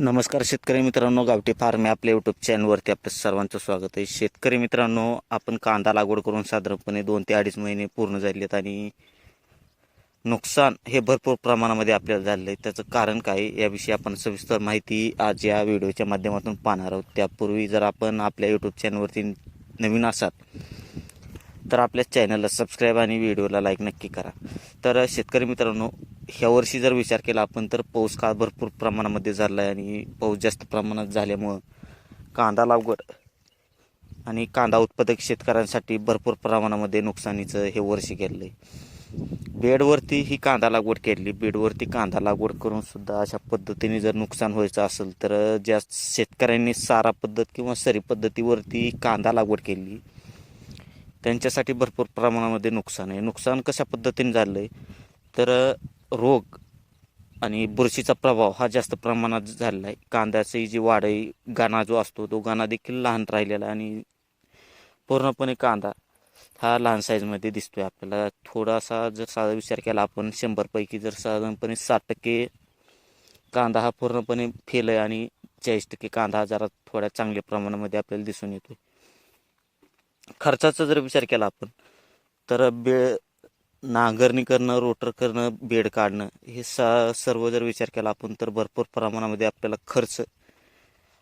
नमस्कार शेतकरी मित्रांनो गावठी फार्म या आपल्या यूट्यूब चॅनलवरती आपल्या सर्वांचं स्वागत आहे. शेतकरी मित्रांनो आपण कांदा लागवड करून साधारणपणे दोन ते अडीच महिने पूर्ण झाले आहेत आणि नुकसान हे भरपूर प्रमाणामध्ये आपल्याला झालेलं आहे त्याचं कारण काय याविषयी आपण सविस्तर माहिती आज या व्हिडिओच्या माध्यमातून पाहणार आहोत. त्यापूर्वी जर आपण आपल्या यूट्यूब चॅनलवरती नवीन असाल तर आपल्या चॅनलला सबस्क्राईब आणि व्हिडिओला लाईक नक्की करा. तर शेतकरी मित्रांनो ह्या वर्षी जर विचार केला आपण तर पाऊस काळ भरपूर प्रमाणामध्ये झाला आहे आणि पाऊस जास्त प्रमाणात झाल्यामुळं कांदा लागवड आणि कांदा उत्पादक शेतकऱ्यांसाठी भरपूर प्रमाणामध्ये नुकसानीचं हे वर्षी गेलं आहे बेडवरती ही कांदा लागवड केली. बेडवरती कांदा लागवड करून सुद्धा अशा पद्धतीने जर नुकसान व्हायचं असेल तर ज्या शेतकऱ्यांनी सारा पद्धत किंवा सरी पद्धतीवरती कांदा लागवड केली त्यांच्यासाठी भरपूर प्रमाणामध्ये नुकसान आहे. नुकसान कशा पद्धतीने झालं आहे तर रोग आणि बुरशीचा प्रभाव हा जास्त प्रमाणात झालेला आहे कांद्याची जी वाढ आहे गाणा जो असतो तो गाणा देखील लहान राहिलेला आहे आणि पूर्णपणे कांदा हा लहान साईजमध्ये दिसतोय आपल्याला. थोडासा जर साधा विचार केला आपण शंभरपैकी जर साधारणपणे साठ टक्के कांदा हा पूर्णपणे फेल आहे आणि चाळीस टक्के कांदा हा जरा थोड्या चांगल्या प्रमाणामध्ये आपल्याला दिसून येतोय. खर्चाचा जर विचार केला आपण तर बे नांगरणी करणं रोटर करणं बेड काढणं हे सा सर्व जर विचार केला आपण तर भरपूर प्रमाणामध्ये आपल्याला खर्च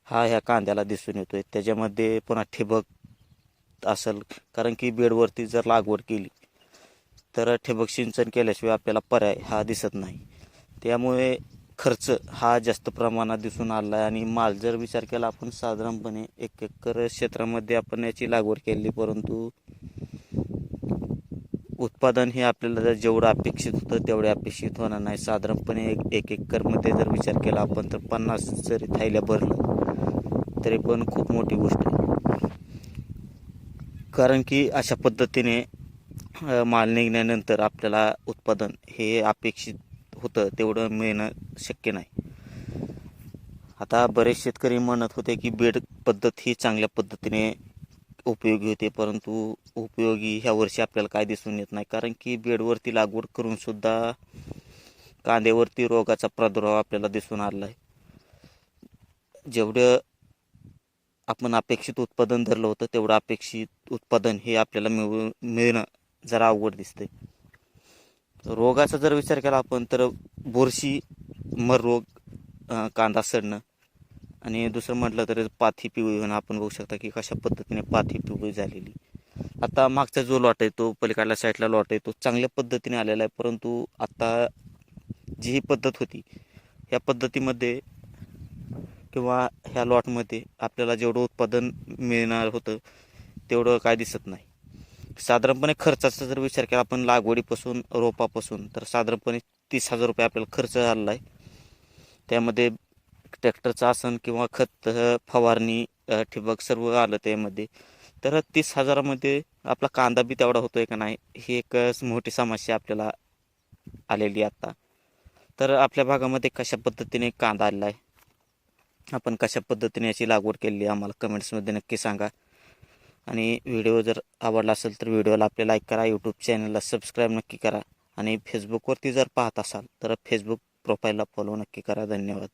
हा ह्या कांद्याला दिसून येतोय. त्याच्यामध्ये पुन्हा ठिबक असेल कारण की बेडवरती जर लागवड केली तर ठिबक सिंचन केल्याशिवाय आपल्याला पर्याय हा दिसत नाही. त्यामुळे खर्च हा जास्त प्रमाणात दिसून आला आहे आणि माल जर विचार केला आपण साधारणपणे एक एकर क्षेत्रामध्ये आपण याची लागवड केली परंतु उत्पादन हे आपल्याला जेवढं अपेक्षित होतं तेवढे अपेक्षित होणार नाही. साधारणपणे एक एक एकरमध्ये जर विचार केला आपण तर पन्नास जरी थैल्या भरलं तरी पण खूप मोठी गोष्ट आहे. कारण की अशा पद्धतीने माल निघण्यानंतर आपल्याला उत्पादन हे अपेक्षित होतं तेवढं मिळणं शक्य नाही. आता बरेच शेतकरी म्हणत होते की बेड पद्धत ही चांगल्या पद्धतीने उपयोगी होते परंतु उपयोगी ह्या वर्षी आपल्याला काय दिसून येत नाही. कारण की बेडवरती लागवड करून सुद्धा कांद्यावरती रोगाचा प्रादुर्भाव आपल्याला दिसून आला आहे. जेवढं आपण अपेक्षित उत्पादन धरलं होतं तेवढं अपेक्षित उत्पादन हे आपल्याला मिळू मिळणं जरा अवघड दिसतंय. रोगाचा जर विचार केला आपण तर बुरशी मर रोग कांदा सडणं आणि दुसरं म्हटलं तर पाथी पिवळी होणं आपण बघू शकता की कशा पद्धतीने पाथी पिवळी झालेली. आता मागचा जो लॉट आहे तो पलीकडल्या साईडला लॉट आहे तो चांगल्या पद्धतीने आलेला आहे परंतु आता जी ही पद्धत होती ह्या पद्धतीमध्ये किंवा ह्या लॉटमध्ये आपल्याला जेवढं उत्पादन मिळणार होतं तेवढं काय दिसत नाही. साधारणपणे खर्चाचा जर विचार केला आपण लागवडीपासून रोपापासून तर साधारणपणे तीस हजार रुपये आपल्याला खर्च झालेला आहे. त्यामध्ये ट्रॅक्टरचं आसन किंवा खत फवारणी ठिबक सर्व आलं त्यामध्ये. तर तीस हजारामध्ये आपला कांदा बी तेवढा होतोय का नाही ही एक मोठी समस्या आपल्याला आलेली आहे आता. तर आपल्या भागामध्ये कशा पद्धतीने कांदा आलेला आहे आपण कशा पद्धतीने याची लागवड केलेली आहे? आम्हाला कमेंट्समध्ये नक्की सांगा. आणि व्हिडिओ जर आवडला असेल तर व्हिडिओला आपले लाईक करा यूट्यूब चॅनलला सबस्क्राईब नक्की करा. आणि फेसबुकवरती जर पाहत असाल तर फेसबुक प्रोफाईलला फॉलो नक्की करा. धन्यवाद.